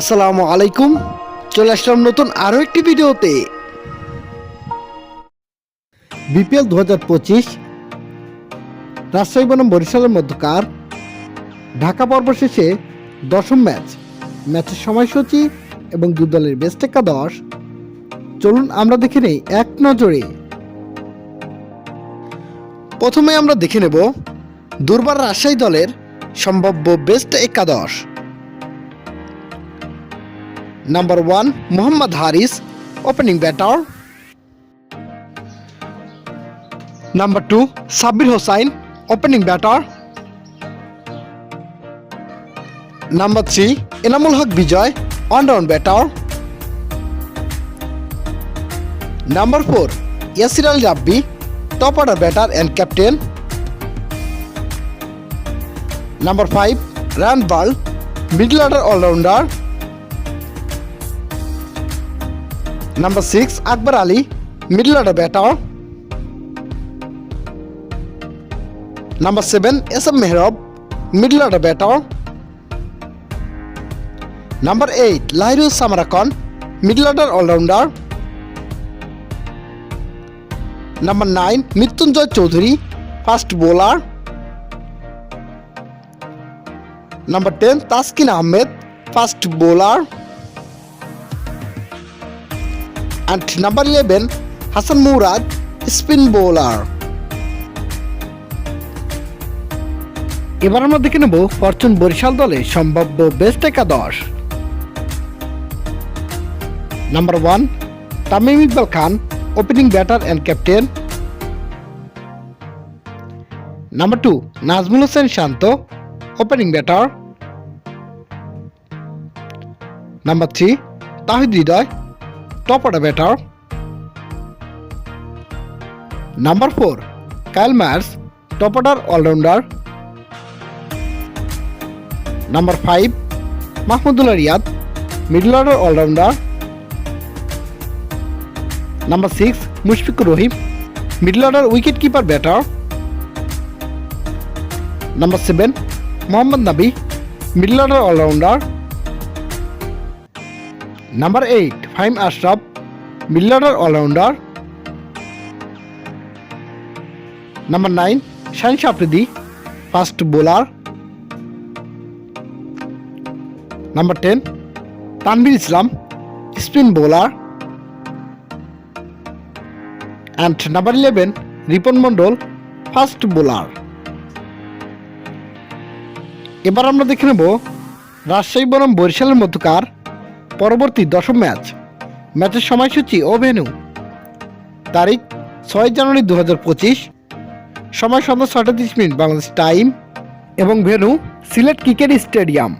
আসসালামু আলাইকুম। চলে আসলাম নতুন আরও একটি ভিডিওতে। বিপিএল দু হাজার পঁচিশ, রাজশাহী বনাম বরিশালের মধ্যকার। ঢাকা পর্ব শেষে দশম ম্যাচ। ম্যাচের সময়সূচি এবং দু দলের বেস্ট একাদশ। চলুন আমরা দেখে নেই এক নজরে। প্রথমে আমরা দেখে নেব দুর্বার রাজশাহী দলের সম্ভাব্য বেস্ট একাদশ। Number 1 Muhammad Haris opening batter Number 2 Sabir Hossain opening batter Number 3 Enamul Haq Bijoy on down batter Number 4 Yasir Al Rabbi top order batter and captain Number 5 Rand Ball middle order Number 6 Akbar Ali middle order batter Number 7 SM Mehrab middle order batter Number 8 Lahiru Samarakon middle order all-rounder Number 9 Mitunjoy Chaudhary fast bowler Number 10 Taskin Ahmed fast bowler and number 11 Hassan Murad spin bowler. এবার আমরা দেখে নেব Fortune Barishal দলে সম্ভাব্য best একাদশ। Number one Tamim Iqbal Khan opening batter and captain number two Najmul Hossain Shanto opening batter number three Towhid Hridoy top order batter. Number 4 Kyle Myers, top order all-rounder. Number 5 Mahmudullah Riyad, middle order all-rounder. Number 6 Mushfiqur Rahim, middle order wicket keeper batter. Number 7 Mohammad Nabi, middle order all-rounder. Number eight Faheem Ashraf Miller allrounder number nine Shaheen Afridi fast bowler number ten Tanvir Islam spin bowler and number eleven Ripon Mondal fast bowler এবার আমরা দেখে নেব রাজশাহী বনাম বরিশালের মধ্যকার পরবর্তী দশম match. ম্যাচের সময়সূচি ও ভেন্যু। তারিখ ছয় জানুয়ারি দু হাজার পঁচিশ। সময় সন্ধ্যা ছটা তিরিশ মিনিট বাংলাদেশ টাইম এবং ভেন্যু সিলেট ক্রিকেট স্টেডিয়াম।